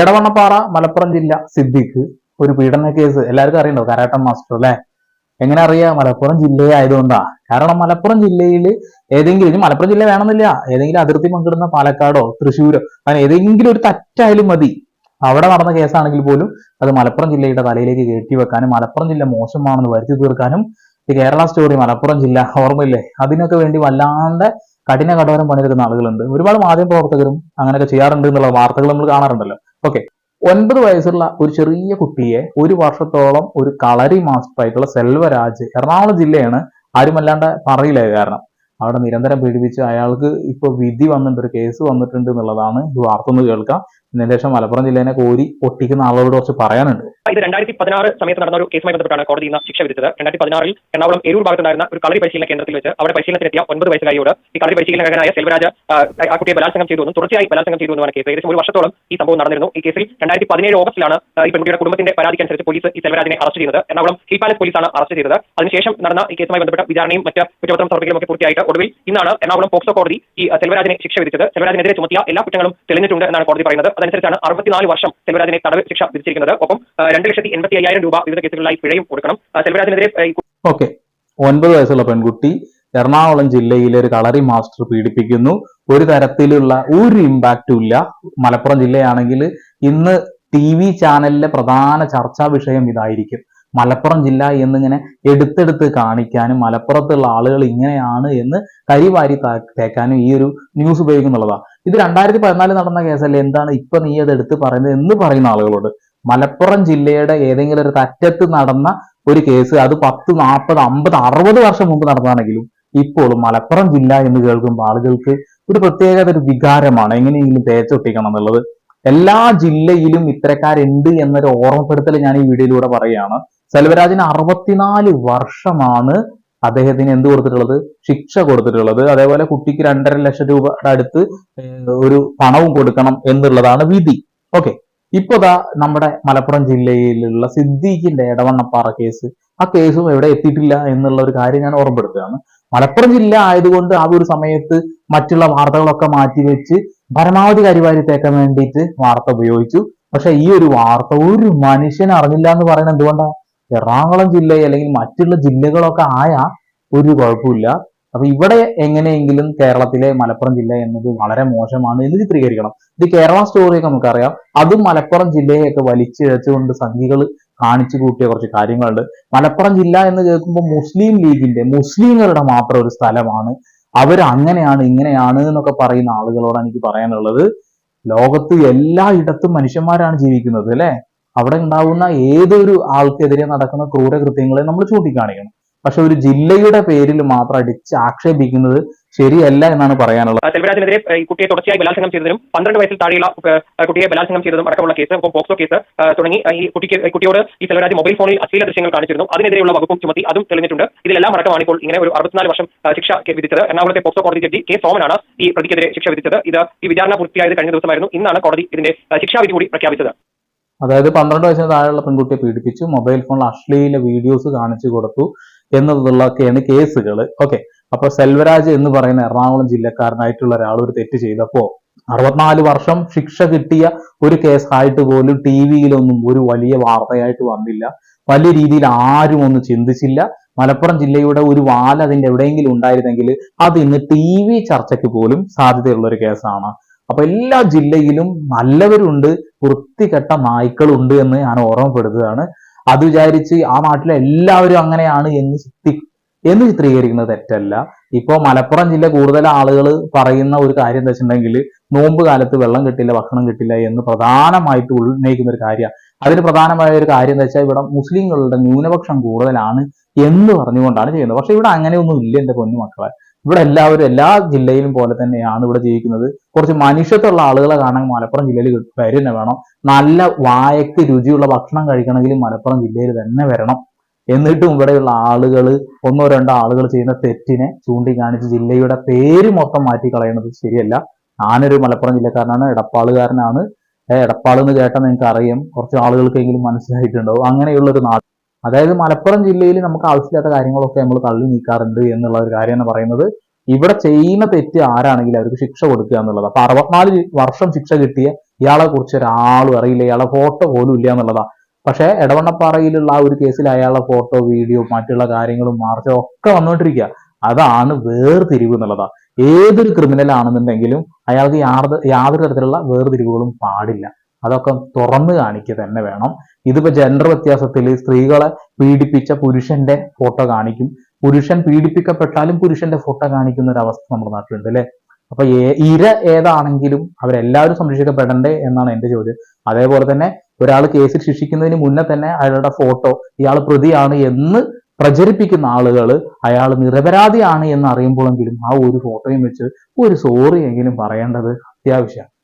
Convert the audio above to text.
എടവണ്ണപ്പാറ മലപ്പുറം ജില്ല സിദ്ദിഖ്. ഒരു പീഡന കേസ് എല്ലാവർക്കും അറിയണ്ടോ കരാട്ടം മാസ്റ്റർ അല്ലെ? എങ്ങനെ അറിയാം? മലപ്പുറം ജില്ലയായതുകൊണ്ടാ കാരണം മലപ്പുറം ജില്ലയിൽ ഏതെങ്കിലും മലപ്പുറം ജില്ല വേണമെന്നില്ല. ഏതെങ്കിലും അതിർത്തി പങ്കിടുന്ന പാലക്കാടോ തൃശ്ശൂരോ അങ്ങനെ ഏതെങ്കിലും ഒരു തറ്റായാലും മതി. അവിടെ നടന്ന കേസാണെങ്കിൽ പോലും അത് മലപ്പുറം ജില്ലയുടെ തലയിലേക്ക് കയറ്റി വെക്കാനും മലപ്പുറം ജില്ല മോശമാണെന്ന് വരുത്തി തീർക്കാനും ഈ കേരള സ്റ്റോറി മലപ്പുറം ജില്ല ഓർമ്മയില്ലേ? അതിനൊക്കെ വേണ്ടി വല്ലാണ്ട് കഠിന കഠോരം പണിയെടുക്കുന്ന ആളുകളുണ്ട്. ഒരുപാട് മാധ്യമ പ്രവർത്തകരും അങ്ങനെയൊക്കെ ചെയ്യാറുണ്ട് എന്നുള്ള വാർത്തകൾ നമ്മൾ കാണാറുണ്ടല്ലോ. ഓക്കെ ഒൻപത് വയസ്സുള്ള ഒരു ചെറിയ കുട്ടിയെ ഒരു വർഷത്തോളം ഒരു കളരി മാസ്റ്റർ ആയിട്ടുള്ള സെൽവരാജ് എറണാകുളം ജില്ലയാണ് ആരുമല്ലാണ്ട് പറയില്ല കാരണം. അവിടെ നിരന്തരം പീഡിപ്പിച്ച് അയാൾക്ക് ഇപ്പൊ വിധി വന്നിട്ടുണ്ട് ഒരു കേസ് വന്നിട്ടുണ്ട് എന്നുള്ളതാണ് ഈ വാർത്ത ഒന്ന് കേൾക്കാം. ഇതിന് ശേഷം മലപ്പുറം ജില്ലേനെ കോരി പൊട്ടിക്കുന്ന ആളുകളോട് കുറച്ച് പറയാനുണ്ട്. ഇത് രണ്ടായിരത്തി പതിനാറ് സമയത്ത് നടന്ന ഒരു കേസുമായി ബന്ധപ്പെട്ടാണ് കോടതി ഇന്ന് ശിക്ഷ വിധിച്ചത്. രണ്ടായിരത്തി പതിനാറിൽ എറണാകുളം എരൂർ ഭാഗത്തുണ്ടായിരുന്ന ഒരു കളരി പരിശീലന കേന്ദ്രത്തിൽ വെച്ച് അവിടെ പരിശീലനത്തിനെത്തിയ ഒൻപത് വയസ്സുകാരിയോട് ഈ കളരി പരിശീലകനായ സെൽവരാജ് ആ, കുട്ടിയെ ബലാത്സംഗം ചെയ്തു തുടർച്ചയായി ബലാത്സംഗം ചെയ്തു എന്നാണ് കേസ്. ഏകദേശം ഒരു വർഷത്തോളം ഈ സംഭവം നടന്നിരുന്നു. ഈ കേസിൽ രണ്ടായിരത്തി പതിനേഴ് ഓഗസ്റ്റിലാണ് ഈ പെൺകുട്ടിയുടെ കുടുംബത്തിന്റെ പരാതിക്കനുസരിച്ച് പോലീസ് ഈ സെൽവരാജിനെ അറസ്റ്റ് ചെയ്തത്. എറണാകുളം ഹിൽ പാലസ് പോലീസാണ് അറസ്റ്റ് ചെയ്തത്. അതിനുശേഷം നടന്ന ഈ കേസുമായി ബന്ധപ്പെട്ട വിചാരണയും മറ്റ് കുറ്റപത്രം സമർപ്പിക്കലും ഒക്കെ പൂർത്തിയായിട്ട് ഒടുവിൽ ഇന്നാണ് എറണാകുളം പോക്സോ കോടതി ഈ സെൽവരാജിനെ ശിക്ഷ വിധിച്ചത്. സെൽവരാജിനെതിരെ ചുമത്തിയ എല്ലാ കുറ്റങ്ങളും തെളിഞ്ഞിട്ടുണ്ട് എന്നാണ് കോടതി പറയുന്നത്. അതനുസരിച്ചാണ് അറുപത്തിനാല് വർഷം സെൽവരാജിനെ തടവ് ശിക്ഷ വിധിച്ചിരിക്കുന്നത്. ഒപ്പം രണ്ട് ലക്ഷത്തി എൺപത്തി അയ്യായിരം രൂപ വിവിധ കേസുകളിലായി പിഴയും കൊടുക്കണം. സെൽവരാജിനെതിരെ ഓക്കെ. ഒൻപത് വയസ്സുള്ള പെൺകുട്ടി എറണാകുളം ജില്ലയിലെ ഒരു കളറി മാസ്റ്റർ പീഡിപ്പിക്കുന്നു. ഒരു തരത്തിലുള്ള ഒരു ഇമ്പാക്റ്റും ഇല്ല. മലപ്പുറം ജില്ലയാണെങ്കിൽ ഇന്ന് ടി വി ചാനലിലെ പ്രധാന ചർച്ചാ വിഷയം ഇതായിരിക്കും. മലപ്പുറം ജില്ല എന്നിങ്ങനെ എടുത്തെടുത്ത് കാണിക്കാനും മലപ്പുറത്തുള്ള ആളുകൾ ഇങ്ങനെയാണ് എന്ന് കരിവാരി തേക്കാനും ഈ ഒരു ന്യൂസ് ഉപയോഗിക്കുന്നുള്ളതാണ് ഇത് രണ്ടായിരത്തി പതിനാലിൽ നടന്ന കേസല്ലേ? എന്താണ് ഇപ്പൊ നീ അത് എടുത്ത് പറയുന്നത് എന്ന് പറയുന്ന ആളുകളോട്. മലപ്പുറം ജില്ലയുടെ ഏതെങ്കിലും ഒരു തറ്റത്ത് നടന്ന ഒരു കേസ് അത് പത്ത് നാൽപ്പത് അമ്പത് അറുപത് വർഷം മുമ്പ് നടന്നതാണെങ്കിലും ഇപ്പോൾ മലപ്പുറം ജില്ല എന്ന് കേൾക്കുമ്പോൾ ആളുകൾക്ക് ഒരു പ്രത്യേകത ഒരു വികാരമാണ് എങ്ങനെയെങ്കിലും തേച്ചൊട്ടിക്കണം എന്നുള്ളത്. എല്ലാ ജില്ലയിലും ഇത്തരക്കാരുണ്ട് എന്നൊരു ഓർമ്മപ്പെടുത്തൽ ഞാൻ ഈ വീഡിയോയിലൂടെ പറയുകയാണ്. സെൽവരാജിന് അറുപത്തിനാല് വർഷമാണ് അദ്ദേഹത്തിന് എന്ത് കൊടുത്തിട്ടുള്ളത്? ശിക്ഷ കൊടുത്തിട്ടുള്ളത്. അതേപോലെ കുട്ടിക്ക് രണ്ടര ലക്ഷം രൂപയുടെ അടുത്ത് ഒരു പണവും കൊടുക്കണം എന്നുള്ളതാണ് വിധി. ഓക്കെ. ഇപ്പൊ ദാ നമ്മുടെ മലപ്പുറം ജില്ലയിലുള്ള സിദ്ദീഖിന്റെ ഇടവണ്ണപ്പാറ കേസ്. ആ കേസും എവിടെ എത്തിയിട്ടില്ല എന്നുള്ള ഒരു കാര്യം ഞാൻ ഓർമ്മപ്പെടുത്തുകയാണ്. മലപ്പുറം ജില്ല ആയതുകൊണ്ട് ആ ഒരു സമയത്ത് മറ്റുള്ള വാർത്തകളൊക്കെ മാറ്റിവെച്ച് പരമാവധി കരിവാരി തേക്കാൻ വേണ്ടിയിട്ട് വാർത്ത ഉപയോഗിച്ചു. പക്ഷെ ഈ ഒരു വാർത്ത ഒരു മനുഷ്യൻ അറിഞ്ഞില്ല എന്ന് പറയുന്നത് എന്തുകൊണ്ടാ? എറണാകുളം ജില്ല അല്ലെങ്കിൽ മറ്റുള്ള ജില്ലകളൊക്കെ ആയ ഒരു കുഴപ്പമില്ല. അപ്പൊ ഇവിടെ എങ്ങനെയെങ്കിലും കേരളത്തിലെ മലപ്പുറം ജില്ല എന്നത് വളരെ മോശമാണ് എന്ന് ചിത്രീകരിക്കണം. ഇത് കേരള സ്റ്റോറിയൊക്കെ നമുക്കറിയാം. അതും മലപ്പുറം ജില്ലയൊക്കെ വലിച്ചിഴച്ചുകൊണ്ട് സംഘികൾ കാണിച്ചു കൂട്ടിയ കുറച്ച് കാര്യങ്ങളുണ്ട്. മലപ്പുറം ജില്ല എന്ന് കേൾക്കുമ്പോൾ മുസ്ലിം ലീഗിന്റെ മുസ്ലിങ്ങളുടെ മാത്രം ഒരു സ്ഥലമാണ്. അവർ അങ്ങനെയാണ് ഇങ്ങനെയാണ് എന്നൊക്കെ പറയുന്ന ആളുകളോടാണ് എനിക്ക് പറയാനുള്ളത്. ലോകത്ത് എല്ലായിടത്തും മനുഷ്യന്മാരാണ് ജീവിക്കുന്നത് അല്ലെ? അവിടെ ഉണ്ടാവുന്ന ഏതൊരു ആൾക്കെതിരെ നടക്കുന്ന ക്രൂരകൃത്യങ്ങളെ നമ്മൾ ചൂണ്ടിക്കാണിക്കണം. പക്ഷെ ഒരു ജില്ലയുടെ പേരിൽ മാത്രം അടിച്ച് ആക്ഷേപിക്കുന്നത് ശരിയല്ല എന്നാണ് പറയാനുള്ളത്. സെൽവരാജിനെതിരെ കുട്ടിയെ തുടർച്ചയായി ബലാത്സംഗം ചെയ്തതിനും പന്ത്രണ്ട് വയസ്സിൽ താഴെയുള്ള കുട്ടിയെ ബലാത്സംഗം ചെയ്തതും അടക്കമുള്ള കേസ് പോക്സോ കേസ് തുടങ്ങി ഈ കുട്ടിക്ക് കുട്ടിയോട് ഈ സെൽവരാജ് മൊബൈൽ ഫോണിൽ അശ്ലീല ദൃശ്യങ്ങൾ കാണിച്ചിരുന്നു. അതിനെതിരെയുള്ള വകുപ്പും ചുമത്തി അതും തെളിഞ്ഞിട്ടുണ്ട്. ഇതിലെല്ലാം അടക്കമാണ് ഇപ്പോൾ ഇങ്ങനെ ഒരു അറുപത്തിനാല് വർഷം ശിക്ഷ വിധിച്ചത്. എറണാകുളത്തെ പോക്സോ കോടതി ജഡ്ജി കെ സോമനാണ് ഈ പ്രതിക്കെതിരെ ശിക്ഷ വിധിച്ചത്. ഇത് ഈ വിചാരണ പൂർത്തിയായത് കഴിഞ്ഞ ദിവസമായിരുന്നു. ഇന്നാണ് കോടതി ഇതിന്റെ ശിക്ഷാവിധി കൂടി പ്രഖ്യാപിച്ചത്. അതായത് പന്ത്രണ്ട് വയസ്സിന് താഴെയുള്ള പെൺകുട്ടിയെ പീഡിപ്പിച്ചു. മൊബൈൽ ഫോണിൽ അശ്ലീല വീഡിയോസ് കാണിച്ചു കൊടുത്തു എന്നതുള്ളൊക്കെയാണ് കേസുകൾ. ഓക്കെ. അപ്പൊ സെൽവരാജ് എന്ന് പറയുന്ന എറണാകുളം ജില്ലക്കാരനായിട്ടുള്ള ഒരാൾ ഒരു തെറ്റ് ചെയ്തപ്പോ അറുപത്തിനാല് വർഷം ശിക്ഷ കിട്ടിയ ഒരു കേസായിട്ട് പോലും ടി വിയിലൊന്നും ഒരു വലിയ വാർത്തയായിട്ട് വന്നില്ല. വലിയ രീതിയിൽ ആരും ഒന്നും ചിന്തിച്ചില്ല. മലപ്പുറം ജില്ലയുടെ ഒരു വാല അതിന്റെ എവിടെയെങ്കിലും ഉണ്ടായിരുന്നെങ്കിൽ അത് ഇന്ന് ടി വി ചർച്ചയ്ക്ക് പോലും സാധ്യതയുള്ള ഒരു കേസാണ്. അപ്പൊ എല്ലാ ജില്ലയിലും നല്ലവരുണ്ട് വൃത്തികെട്ട നായ്ക്കളുണ്ട് എന്ന് ഞാൻ ഓർമ്മപ്പെടുത്തുകയാണ്. അത് വിചാരിച്ച് ആ നാട്ടിലെ എല്ലാവരും അങ്ങനെയാണ് എന്ന് ചിത്തി എന്ന് ചിത്രീകരിക്കുന്നത് തെറ്റല്ല. ഇപ്പോൾ മലപ്പുറം ജില്ല കൂടുതൽ ആളുകൾ പറയുന്ന ഒരു കാര്യം എന്താ വെച്ചിട്ടുണ്ടെങ്കിൽ നോമ്പ് കാലത്ത് വെള്ളം കിട്ടില്ല ഭക്ഷണം കിട്ടില്ല എന്ന് പ്രധാനമായിട്ട് ഉന്നയിക്കുന്ന ഒരു കാര്യമാണ് അതിന് പ്രധാനമായ ഒരു കാര്യം എന്താ വെച്ചാൽ ഇവിടെ മുസ്ലിങ്ങളുടെ ന്യൂനപക്ഷം കൂടുതലാണ് എന്ന് പറഞ്ഞുകൊണ്ടാണ് ചെയ്യുന്നത്. പക്ഷെ ഇവിടെ അങ്ങനെയൊന്നും ഇല്ല എന്റെ പൊന്നു മക്കളെ. ഇവിടെ എല്ലാവരും എല്ലാ ജില്ലയിലും പോലെ തന്നെയാണ് ഇവിടെ ജീവിക്കുന്നത്. കുറച്ച് മനുഷ്യത്തുള്ള ആളുകളെ കാണാൻ മലപ്പുറം ജില്ലയിൽ വരുന്ന വേണം. നല്ല വായക്ക് രുചിയുള്ള ഭക്ഷണം കഴിക്കണമെങ്കിൽ മലപ്പുറം ജില്ലയിൽ തന്നെ വരണം. എന്നിട്ടും ഇവിടെയുള്ള ആളുകൾ ഒന്നോ രണ്ടോ ആളുകൾ ചെയ്യുന്ന തെറ്റിനെ ചൂണ്ടിക്കാണിച്ച് ജില്ലയുടെ പേര് മൊത്തം മാറ്റി കളയുന്നത് ശരിയല്ല. ഞാനൊരു മലപ്പുറം ജില്ലക്കാരനാണ് എടപ്പാളുകാരനാണ്. എടപ്പാളെന്ന് കേട്ടാൽ നിങ്ങൾക്ക് അറിയാം കുറച്ച് ആളുകൾക്കെങ്കിലും മനസ്സിലായിട്ടുണ്ടാവും. അങ്ങനെയുള്ള ഒരു നാട് അതായത് മലപ്പുറം ജില്ലയിൽ നമുക്ക് ആവശ്യമില്ലാത്ത കാര്യങ്ങളൊക്കെ നമ്മൾ തള്ളി നീക്കാറുണ്ട് എന്നുള്ള ഒരു കാര്യമാണ് പറയുന്നത്. ഇവിടെ ചെയ്യുന്ന തെറ്റ് ആരാണെങ്കിലും അവർക്ക് ശിക്ഷ കൊടുക്കുക എന്നുള്ളത്. അപ്പൊ അറുപത്തിനാല് വർഷം ശിക്ഷ കിട്ടിയ ഇയാളെ കുറിച്ച് ഒരാളും അറിയില്ല. ഇയാളെ ഫോട്ടോ പോലും ഇല്ല എന്നുള്ളതാ. പക്ഷെ എടവണ്ണപ്പാറയിലുള്ള ആ ഒരു കേസിൽ അയാളുടെ ഫോട്ടോ വീഡിയോ മറ്റുള്ള കാര്യങ്ങളും മാർച്ചും ഒക്കെ വന്നുകൊണ്ടിരിക്കുക അതാണ് വേർതിരിവ് എന്നുള്ളതാ. ഏതൊരു ക്രിമിനൽ ആണെന്നുണ്ടെങ്കിലും അയാൾക്ക് യാതൊരു തരത്തിലുള്ള വേർതിരിവുകളും പാടില്ല. അതൊക്കെ തുറന്നു കാണിക്കുക തന്നെ വേണം. ഇതിപ്പോ ജെൻഡർ വ്യത്യാസത്തിൽ സ്ത്രീകളെ പീഡിപ്പിച്ച പുരുഷന്റെ ഫോട്ടോ കാണിക്കും. പുരുഷൻ പീഡിപ്പിക്കപ്പെട്ടാലും പുരുഷന്റെ ഫോട്ടോ കാണിക്കുന്ന ഒരു അവസ്ഥ നമ്മുടെ നാട്ടിലുണ്ട് അല്ലെ? അപ്പൊ ഇര ഏതാണെങ്കിലും അവരെല്ലാവരും സംരക്ഷിക്കപ്പെടണ്ടേ എന്നാണ് എന്റെ ചോദ്യം. അതേപോലെ തന്നെ ഒരാൾ കേസിൽ ശിക്ഷിക്കുന്നതിന് മുന്നേ തന്നെ അയാളുടെ ഫോട്ടോ ഇയാൾ പ്രതിയാണ് എന്ന് പ്രചരിപ്പിക്കുന്ന ആളുകൾ അയാൾ നിരപരാധിയാണ് എന്ന് അറിയുമ്പോഴെങ്കിലും ആ ഒരു ഫോട്ടോയും വെച്ച് ഒരു സോറി എങ്കിലും പറയേണ്ടത് അത്യാവശ്യമാണ്.